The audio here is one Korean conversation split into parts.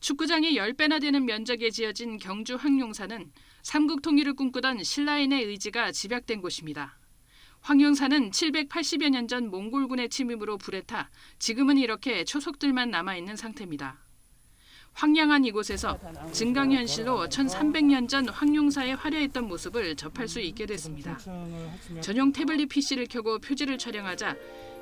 축구장이 10배나 되는 면적에 지어진 경주 황룡사는 삼국 통일을 꿈꾸던 신라인의 의지가 집약된 곳입니다. 황룡사는 780여 년 전 몽골군의 침입으로 불에 타 지금은 이렇게 초석들만 남아있는 상태입니다. 황량한 이곳에서 증강현실로 1300년 전 황룡사의 화려했던 모습을 접할 수 있게 됐습니다. 전용 태블릿 PC를 켜고 표지를 촬영하자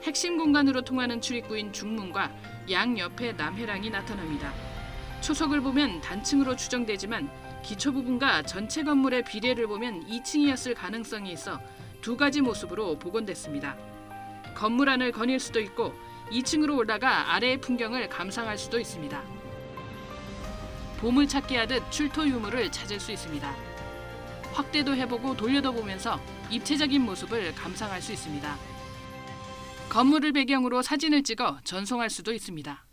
핵심 공간으로 통하는 출입구인 중문과 양 옆에 남해랑이 나타납니다. 초석을 보면 단층으로 추정되지만 기초 부분과 전체 건물의 비례를 보면 2층이었을 가능성이 있어 두 가지 모습으로 복원됐습니다. 건물 안을 거닐 수도 있고 2층으로 올라가 아래의 풍경을 감상할 수도 있습니다. 보물 찾기 하듯 출토 유물을 찾을 수 있습니다. 확대도 해보고 돌려도 보면서 입체적인 모습을 감상할 수 있습니다. 건물을 배경으로 사진을 찍어 전송할 수도 있습니다.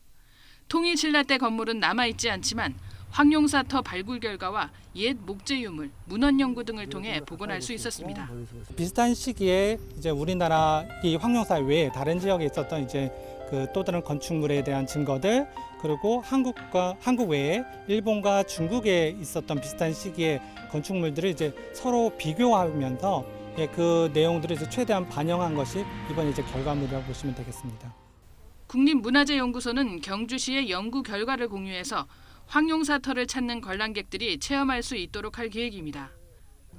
통일 신라 때 건물은 남아있지 않지만 황룡사터 발굴 결과와 옛 목재 유물, 문헌 연구 등을 통해 복원할 수 있었습니다. 비슷한 시기에 이제 우리나라 이 황룡사 외에 다른 지역에 있었던 이제 그 또 다른 건축물에 대한 증거들 그리고 한국과 한국 외에 일본과 중국에 있었던 비슷한 시기의 건축물들을 이제 서로 비교하면서 예, 그 내용들을 이제 최대한 반영한 것이 이번 이제 결과물이라고 보시면 되겠습니다. 국립문화재연구소는 경주시의 연구 결과를 공유해서 황룡사터를 찾는 관람객들이 체험할 수 있도록 할 계획입니다.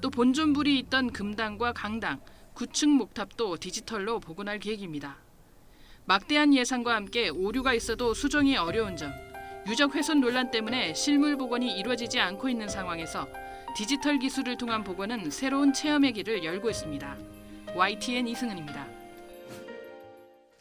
또 본존불이 있던 금당과 강당, 9층 목탑도 디지털로 복원할 계획입니다. 막대한 예산과 함께 오류가 있어도 수정이 어려운 점, 유적 훼손 논란 때문에 실물 복원이 이루어지지 않고 있는 상황에서 디지털 기술을 통한 복원은 새로운 체험의 길을 열고 있습니다. YTN 이승은입니다.